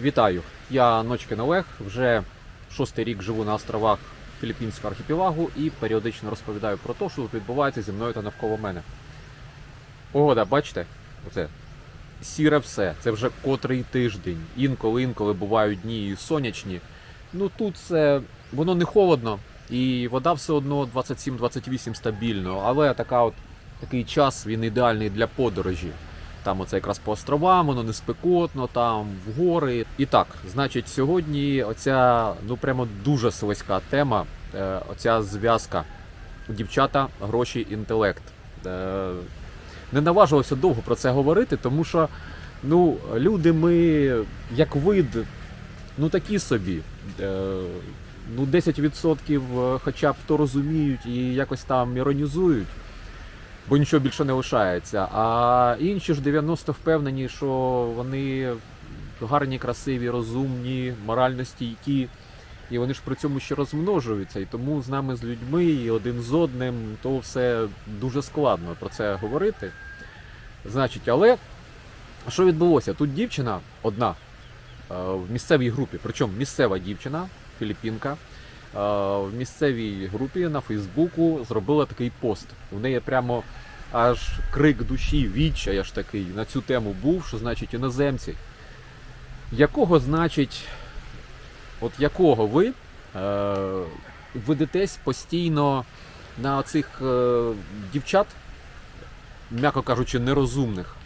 Вітаю! Я Ночкин Олег. Вже шостий рік живу на островах Філіппінського архіпелагу і періодично розповідаю про те, що тут відбувається зі мною та навколо мене. Погода, бачите? Оце сіре все. Це вже котрий тиждень. Інколи, інколи бувають дні сонячні. Ну тут це воно не холодно, і вода все одно 27-28 стабільно, але така от, такий час він ідеальний для подорожі. Там оце якраз по островам, воно не спекотно, там в гори. І так, значить, сьогодні оця ну прямо дуже слизька тема. Е, оця зв'язка дівчата, гроші, інтелект. Е, не наважувався довго про це говорити, тому що ну, люди ми як вид, ну такі собі. Е, ну, 10% хоча б то розуміють і якось там іронізують бо нічого більше не лишається. А інші ж 90 впевнені, що вони гарні, красиві, розумні, морально стійкі. І вони ж при цьому ще розмножуються. І тому з нами, з людьми, і один з одним, то все дуже складно про це говорити. Значить, але що відбулося? Тут дівчина одна е, в місцевій групі, причому місцева дівчина, філіппінка, в місцевій групі на Фейсбуку зробила такий пост. У неї прямо аж крик душі, відчай аж такий на цю тему був, що значить іноземці. Якого значить, от якого ви е, ведетесь постійно на цих е, дівчат, м'яко кажучи, нерозумних.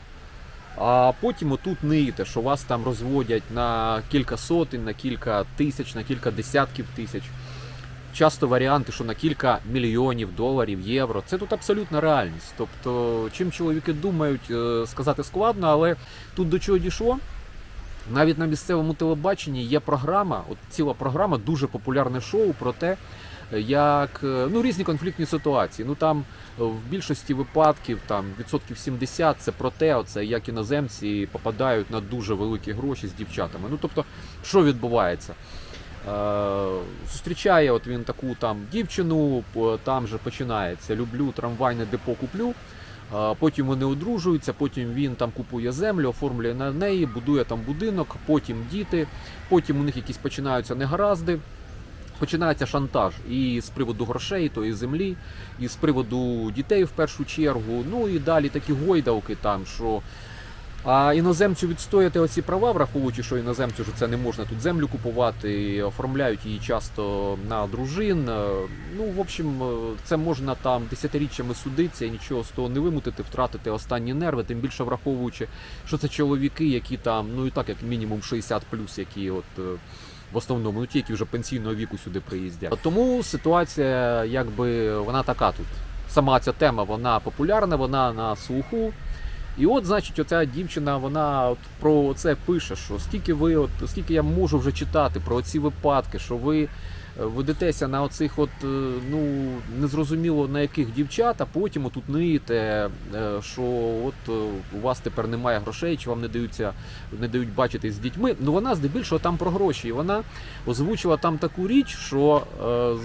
А потім отут ниєте, що вас там розводять на кілька сотень, на кілька тисяч, на кілька десятків тисяч. Часто варіанти, що на кілька мільйонів доларів, євро. Це тут абсолютна реальність. Тобто, чим чоловіки думають, е, сказати складно, але тут до чого дійшло. Навіть на місцевому телебаченні є програма, от ціла програма, дуже популярне шоу про те, як е, ну різні конфліктні ситуації. Ну там е, в більшості випадків, там відсотків 70 це про те, оце як іноземці попадають на дуже великі гроші з дівчатами. Ну тобто, що відбувається? Е, зустрічає от він таку там дівчину, там же починається люблю трамвайне депо куплю. Е, Потім вони одружуються, потім він там купує землю, оформлює на неї, будує там будинок, потім діти, потім у них якісь починаються негаразди. Починається шантаж і з приводу грошей, тої землі, і з приводу дітей в першу чергу. Ну і далі такі гойдалки там, що а іноземцю відстояти оці права, враховуючи, що іноземцю це не можна тут землю купувати, оформляють її часто на дружин. Е, Ну, в общем, е, це можна там десятиріччями судитися і нічого з того не вимутити, втратити останні нерви, тим більше враховуючи, що це чоловіки, які там, ну і так як мінімум 60 які от. е, В основному, ну ті, які вже пенсійного віку сюди приїздять. Тому ситуація, якби вона така тут. Сама ця тема вона популярна, вона на слуху. І от, значить, оця дівчина, вона от про це пише, що скільки ви, от скільки я можу вже читати про ці випадки, що ви е, ведетеся на оцих, от е, ну незрозуміло на яких дівчат, а потім отут ниєте, е, що от у вас тепер немає грошей, чи вам не даються, не дають бачитись з дітьми. Ну вона здебільшого там про гроші. І вона озвучила там таку річ, що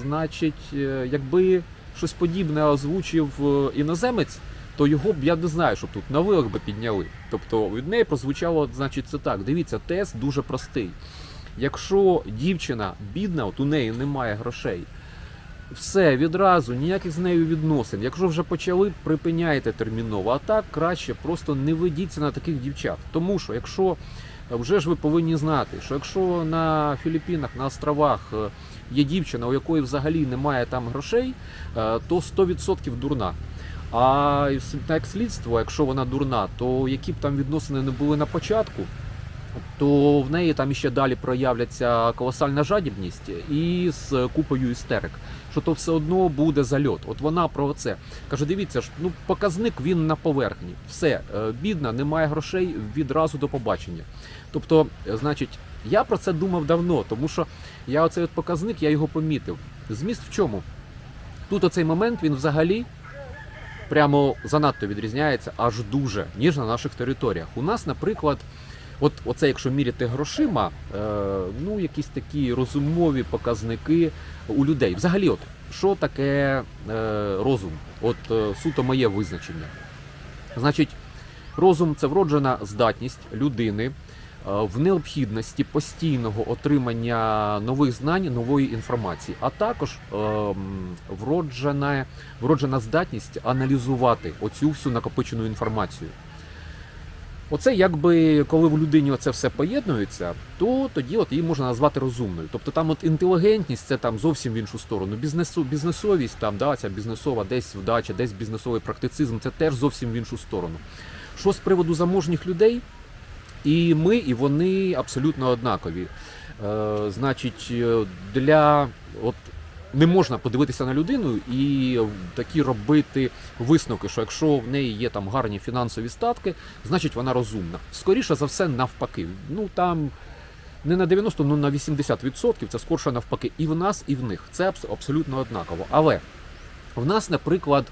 значить, якби щось подібне озвучив іноземець то його б я не знаю, щоб тут на вилок би підняли. Тобто від неї прозвучало, значить, це так. Дивіться, тест дуже простий. Якщо дівчина бідна, от у неї немає грошей, все відразу, ніяких з нею відносин. Якщо вже почали, припиняйте терміново. А так краще просто не ведіться на таких дівчат. Тому що якщо вже ж ви повинні знати, що якщо на Філіппінах, на островах е, є дівчина, у якої взагалі немає там грошей, е, то 100% дурна. А як слідство, якщо вона дурна, то які б там відносини не були на початку, то в неї там іще далі проявляться колосальна жадібність і з купою істерик, що то все одно буде зальот. От вона про це каже: дивіться ж, ну показник він на поверхні. Все, е, бідна, немає грошей відразу до побачення. Тобто, значить, я про це думав давно, тому що я оцей от показник, я його помітив. Зміст в чому? Тут оцей момент він взагалі прямо занадто відрізняється аж дуже, ніж на наших територіях. У нас, наприклад, от оце, якщо міряти грошима, е, ну якісь такі розумові показники у людей. Взагалі, от що таке е, розум? От е, суто моє визначення. Значить, розум це вроджена здатність людини в необхідності постійного отримання нових знань, нової інформації, а також ем, вроджена, вроджена здатність аналізувати оцю всю накопичену інформацію. Оце якби коли в людині це все поєднується, то тоді от її можна назвати розумною. Тобто там от інтелігентність це там зовсім в іншу сторону. Бізнесу, бізнесовість, там да, ця бізнесова, десь вдача, десь бізнесовий практицизм, це теж зовсім в іншу сторону. Що з приводу заможніх людей, і ми, і вони абсолютно однакові. Е, значить, е, для от не можна подивитися на людину і такі робити висновки, що якщо в неї є там гарні фінансові статки, значить вона розумна. Скоріше за все, навпаки. Ну там не на 90, ну на 80% це скорше навпаки. І в нас, і в них. Це абс- абсолютно однаково. Але в нас, наприклад,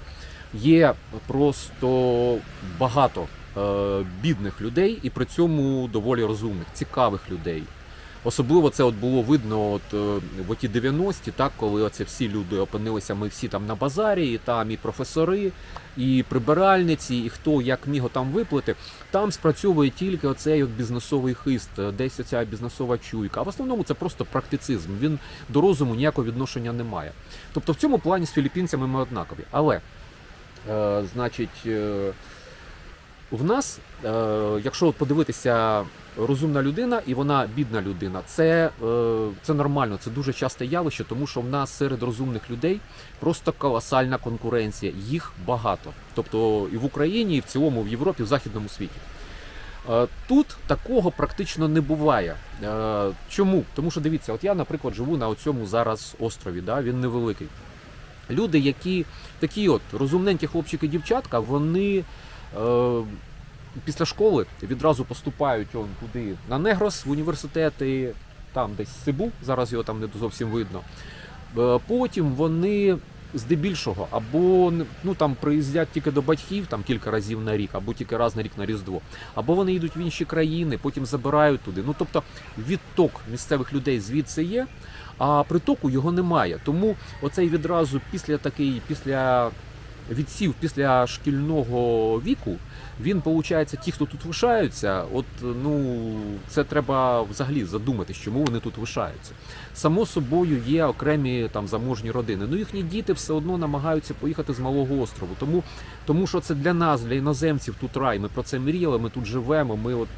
є просто багато бідних людей, і при цьому доволі розумних, цікавих людей. Особливо це от було видно от, е, в оті 90-ті, так, коли оце всі люди опинилися, ми всі там на базарі, і там і професори, і прибиральниці, і хто як міг там виплити. Там спрацьовує тільки оцей от бізнесовий хист, е, десь оця бізнесова чуйка. А в основному це просто практицизм. Він до розуму ніякого відношення не має. Тобто в цьому плані з філіппінцями ми однакові. Але, е, значить, е, в нас, е, якщо подивитися, розумна людина і вона бідна людина, це, е, це нормально, це дуже часте явище, тому що в нас серед розумних людей просто колосальна конкуренція. Їх багато. Тобто і в Україні, і в цілому в Європі, в західному світі. Е, Тут такого практично не буває. Чому? Тому що дивіться, от я, наприклад, живу на цьому зараз острові, да, він невеликий. Люди, які такі от розумненькі хлопчики дівчатка, вони після школи відразу поступають он туди на Негрос в університети, там десь Сибу, зараз його там не зовсім видно. Е, Потім вони здебільшого або ну там приїздять тільки до батьків там кілька разів на рік, або тільки раз на рік на Різдво, або вони йдуть в інші країни, потім забирають туди. Ну тобто відток місцевих людей звідси є, а притоку його немає. Тому оцей відразу після такий, після відсів після шкільного віку, він виходить, ті, хто тут лишаються, от ну це треба взагалі задуматись, чому вони тут лишаються. Само собою є окремі там заможні родини. Ну їхні діти все одно намагаються поїхати з малого острову. Тому, тому що це для нас, для іноземців тут рай. Ми про це мріяли, ми тут живемо. Ми от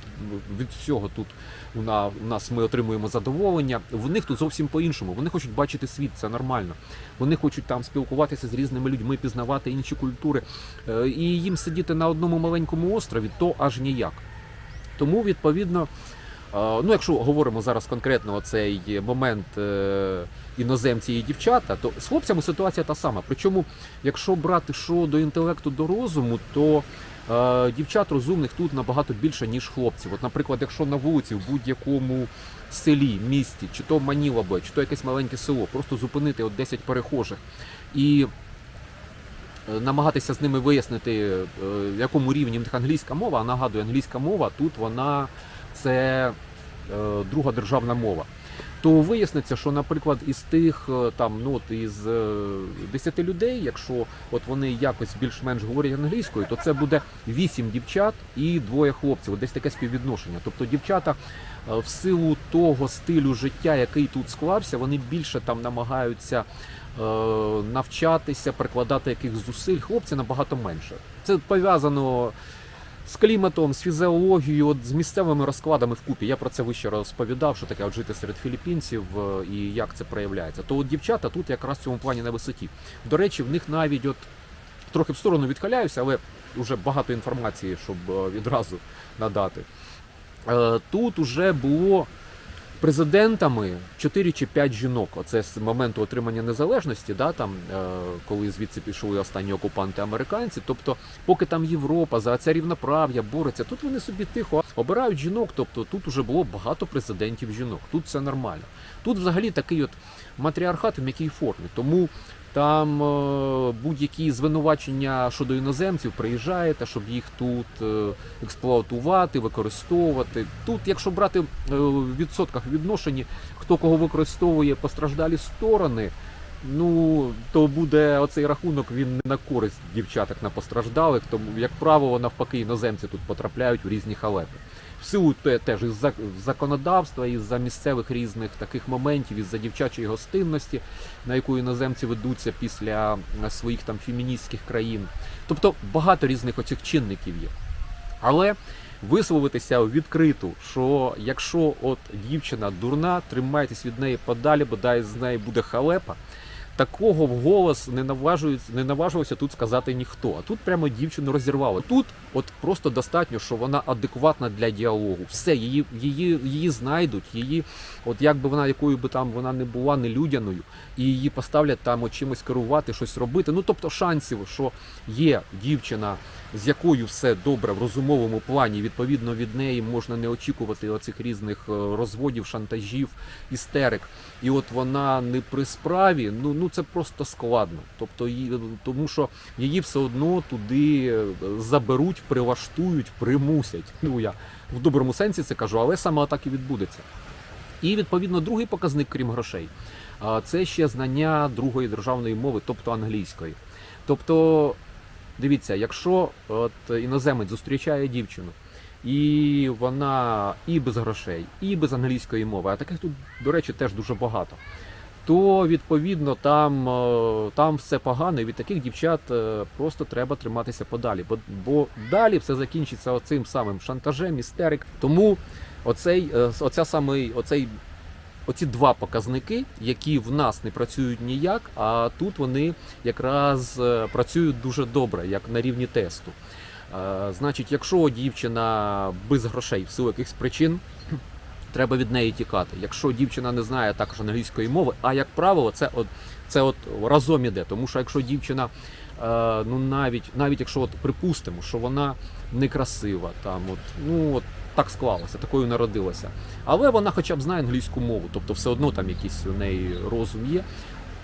від всього тут у на- у нас ми отримуємо задоволення. В них тут зовсім по-іншому. Вони хочуть бачити світ, це нормально. Вони хочуть там спілкуватися з різними людьми, пізнавати інші культури. Е, І їм сидіти на одному маленькому острові, то аж ніяк. Тому, відповідно, е, ну якщо говоримо зараз конкретно оцей момент е, іноземці і дівчата, то з хлопцями ситуація та сама. Причому, якщо брати що до інтелекту, до розуму, то дівчат розумних тут набагато більше, ніж хлопців. От, наприклад, якщо на вулиці в будь-якому селі, місті, чи то Маніла буде, чи то якесь маленьке село, просто зупинити от 10 перехожих і е, намагатися з ними вияснити, е, в якому рівні в них англійська мова, а нагадую, англійська мова тут вона це е, друга державна мова. То виясниться, що, наприклад, із тих е, там, ну от із е, 10 людей, якщо от вони якось більш-менш говорять англійською, то це буде 8 дівчат і двоє хлопців. Десь таке співвідношення. Тобто дівчата е, в силу того стилю життя, який тут склався, вони більше там намагаються е, навчатися, прикладати якихось зусиль. Хлопці набагато менше. Це пов'язано з кліматом, з фізіологією, от, з місцевими розкладами вкупі. Я про це вище розповідав, що таке от жити серед філіппінців е, і як це проявляється. То от дівчата тут якраз в цьому плані на висоті. До речі, в них навіть от трохи в сторону відхиляюся, але вже багато інформації, щоб е, відразу надати. Е, Тут уже було президентами 4 чи 5 жінок. Оце з моменту отримання незалежності, да, там, е, коли звідси пішли останні окупанти американці. Тобто, поки там Європа за це рівноправ'я бореться, тут вони собі тихо обирають жінок. Тобто тут уже було багато президентів жінок. Тут все нормально. Тут взагалі такий от матріархат в м'якій формі. Тому там е, будь-які звинувачення щодо іноземців приїжджаєте, щоб їх тут е, експлуатувати, використовувати. Тут, якщо брати е, в відсотках відношенні, хто кого використовує постраждалі сторони, ну то буде оцей рахунок він не на користь дівчаток на постраждалих. Тому, як правило, навпаки, іноземці тут потрапляють в різні халепи. В силу теж із законодавства, із-за місцевих різних таких моментів, із-за дівчачої гостинності, на яку іноземці ведуться після е, своїх там феміністських країн. Тобто багато різних оцих чинників є. Але висловитися відкрито, що якщо от дівчина дурна, тримайтесь від неї подалі, бодай з неї буде халепа. Такого вголос не не наважувався тут сказати ніхто. А тут прямо дівчину розірвало. Тут от просто достатньо, що вона адекватна для діалогу. Все, її, її, її знайдуть, її, от як би вона, якою би там вона не була нелюдяною, і її поставлять там от чимось керувати, щось робити. Ну тобто шансів, що є дівчина, з якою все добре в розумовому плані, відповідно від неї можна не очікувати оцих різних е, розводів, шантажів, істерик. І от вона не при справі, ну, ну це просто складно. Тобто, тому що її все одно туди е, заберуть, прилаштують, примусять. Ну я в доброму сенсі це кажу, але саме так і відбудеться. І відповідно другий показник, крім грошей, це ще знання другої державної мови, тобто англійської. Тобто, дивіться, якщо от іноземець зустрічає дівчину, і вона і без грошей, і без англійської мови, а таких тут, до речі, теж дуже багато. То відповідно там, е, там все погано, і від таких дівчат е, просто треба триматися подалі. Бо, бо далі все закінчиться оцим самим шантажем, істерик. Тому оцей, е, оця самий, оцей, оці два показники, які в нас не працюють ніяк, а тут вони якраз е, працюють дуже добре, як на рівні тесту. Е, Значить, якщо дівчина без грошей в силу якихось причин, треба від неї тікати. Якщо дівчина не знає також англійської мови, а як правило, це от, це от разом іде. Тому що якщо дівчина, е, ну навіть навіть якщо от припустимо, що вона некрасива, там от, ну от так склалося, такою народилася. Але вона хоча б знає англійську мову, тобто все одно там якийсь у неї розум є.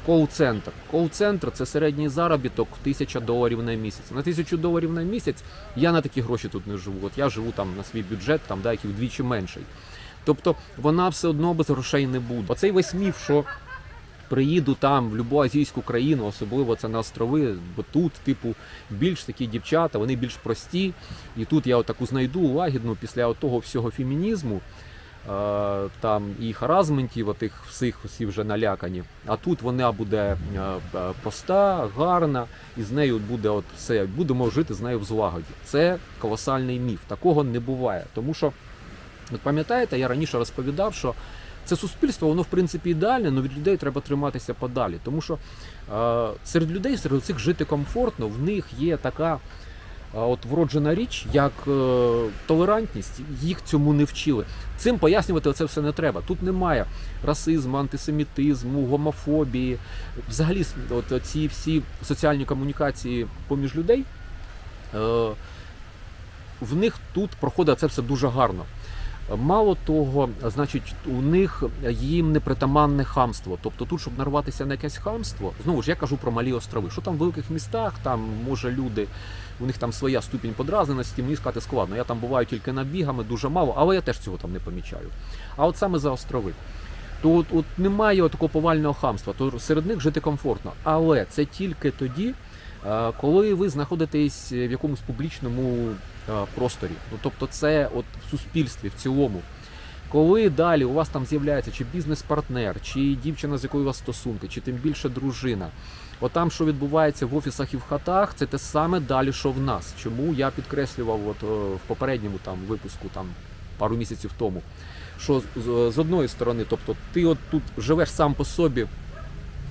Коул-центр. Коул-центр це середній заробіток 1000 доларів на місяць. На 1000 доларів на місяць я на такі гроші тут не живу. От я живу там на свій бюджет, там да, який вдвічі менший. Тобто вона все одно без грошей не буде. Оцей весь міф, що приїду там в будь-яку азійську країну, особливо це на острови, бо тут, типу, більш такі дівчата, вони більш прості. І тут я отаку знайду лагідну після того всього фемінізму. е, Там і харазментів, отих всіх всі вже налякані. А тут вона буде е, проста, гарна, і з нею буде от все, будемо жити з нею в злагоді. Це колосальний міф. Такого не буває. Тому що От пам'ятаєте, я раніше розповідав, що це суспільство, воно в принципі ідеальне, але від людей треба триматися подалі. Тому що е, серед людей, серед цих жити комфортно, в них є така е, от вроджена річ, як е, толерантність. Їх цьому не вчили. Цим пояснювати це все не треба. Тут немає расизму, антисемітизму, гомофобії. Взагалі, от ці всі соціальні комунікації поміж людей. В них тут проходить це все дуже гарно. Мало того, значить, у них їм не притаманне хамство. Тобто тут, щоб нарватися на якесь хамство, знову ж я кажу про малі острови. Що там в великих містах, там може люди, у них там своя ступінь подразненості, мені сказати складно. Я там буваю тільки набігами, дуже мало, але я теж цього там не помічаю. А от саме за острови. То от, от немає такого повального хамства, то серед них жити комфортно. Але це тільки тоді, е, коли ви знаходитесь в якомусь публічному просторі. Ну, тобто, це от в суспільстві в цілому. Коли далі у вас там з'являється чи бізнес-партнер, чи дівчина, з якою у вас стосунки, чи тим більше дружина. От там, що відбувається в офісах і в хатах, це те саме далі, що в нас. Чому я підкреслював от, е, в попередньому там випуску там пару місяців тому. Що з, з одної сторони, тобто ти от тут живеш сам по собі,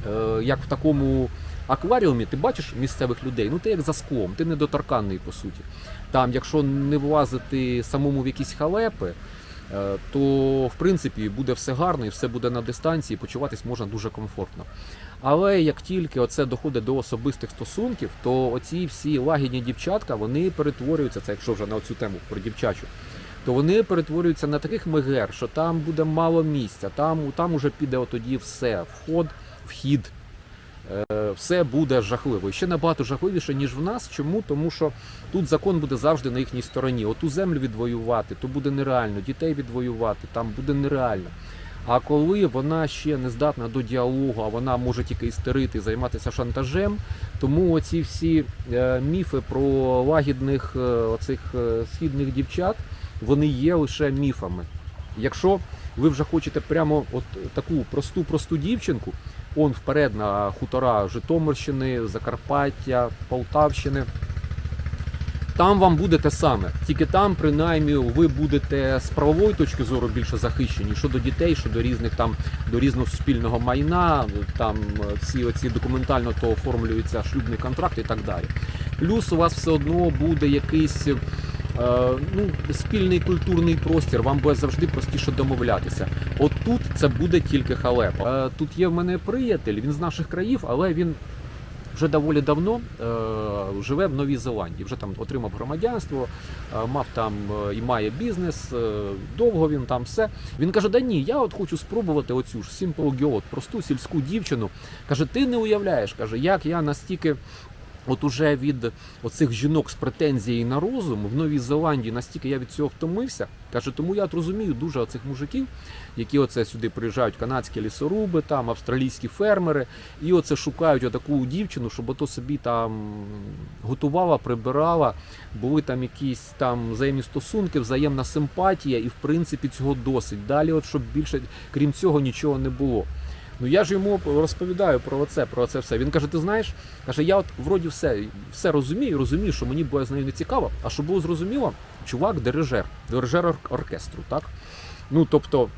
е, як в такому акваріумі, ти бачиш місцевих людей, ну ти як за склом, ти недоторканний по суті. Там, якщо не влазити самому в якісь халепи, е, то в принципі буде все гарно і все буде на дистанції, почуватись можна дуже комфортно. Але як тільки оце доходить до особистих стосунків, то оці всі лагідні дівчатка вони перетворюються, це якщо вже на цю тему про дівчачу, то вони перетворюються на таких мегер, що там буде мало місця, там, там уже піде тоді все, вход, вхід. Е, Все буде жахливо. І ще набагато жахливіше, ніж в нас. Чому? Тому що тут закон буде завжди на їхній стороні. Оту землю відвоювати, то буде нереально, дітей відвоювати, там буде нереально. А коли вона ще не здатна до діалогу, а вона може тільки істерити, займатися шантажем, тому оці всі е, міфи про лагідних е, оцих східних дівчат, вони є лише міфами. Якщо ви вже хочете прямо от таку просту просту дівчинку, он вперед на хутора Житомирщини, Закарпаття, Полтавщини. Там вам буде те саме, тільки там, принаймні, ви будете з правової точки зору більше захищені щодо дітей, щодо різних там до різного суспільного майна, там всі оці документально то оформлюється шлюбний контракт і так далі. Плюс у вас все одно буде якийсь ну, спільний культурний простір, вам буде завжди простіше домовлятися. От тут це буде тільки халепа. Е, тут є в мене приятель, він з наших країв, але він вже доволі давно е, живе в Новій Зеландії. Вже там отримав громадянство, е, мав там е, і має бізнес. е, довго він там все. Він каже: Да ні, я от хочу спробувати оцю ж Simple Girl, просту сільську дівчину. Каже, ти не уявляєш, каже, як я настільки. От уже від оцих жінок з претензією на розум в Новій Зеландії настільки я від цього втомився. Каже, тому я от розумію дуже оцих мужиків, які оце сюди приїжджають канадські лісоруби, там австралійські фермери, і оце шукають отаку дівчину, щоб ото собі там готувала, прибирала, були там якісь там взаємні стосунки, взаємна симпатія, і в принципі цього досить. Далі, от щоб більше крім цього нічого не було. Ну я ж йому розповідаю про це, про це все. Він каже: ти знаєш, каже, я от вроді все, все розумію, розумію, що мені буде з нею не цікаво. А щоб було зрозуміло, чувак дирижер, дирижер ор- оркестру, так? Ну тобто.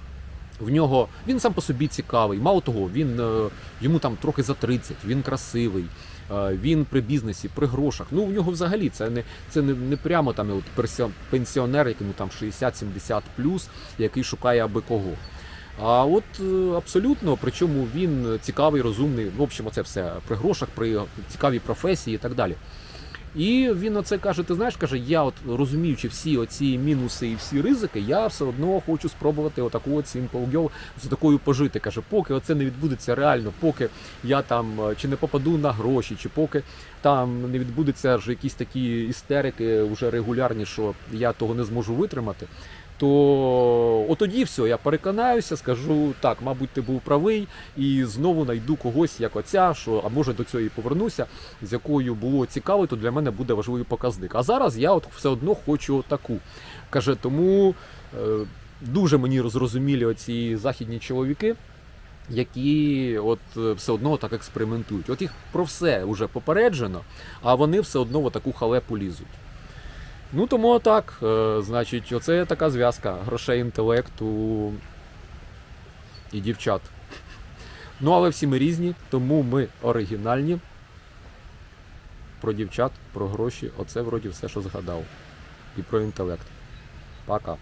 В нього він сам по собі цікавий. Мало того, він е, йому там трохи за 30, він красивий, е, він при бізнесі, при грошах. Ну, в нього взагалі це не це не, не прямо там от пенсіонер, якому там 60-70 плюс, який шукає аби кого. А от е, абсолютно, причому він цікавий, розумний. В общем, це все при грошах, при цікавій професії і так далі. І він оце каже: ти знаєш, каже, я от розуміючи всі оці мінуси і всі ризики, я все одно хочу спробувати отаку от Simple з такою пожити. Каже, поки оце не відбудеться реально, поки я там е, чи не попаду на гроші, чи поки там не відбудеться ж якісь такі істерики вже регулярні, що я того не зможу витримати. То от тоді все, я переконаюся, скажу так, мабуть, ти був правий, і знову знайду когось як оця, що а може до цього і повернуся, з якою було цікаво, то для мене буде важливий показник. А зараз я от все одно хочу таку. Каже, тому е, дуже мені зрозумілі оці західні чоловіки. Які от е, все одно так експериментують. От їх про все вже попереджено, а вони все одно в таку халепу лізуть. Ну тому так, е, значить, оце така зв'язка грошей, інтелекту і дівчат. Ну, але всі ми різні, тому ми оригінальні. Про дівчат, про гроші, оце вроді все, що згадав. І про інтелект. Пока.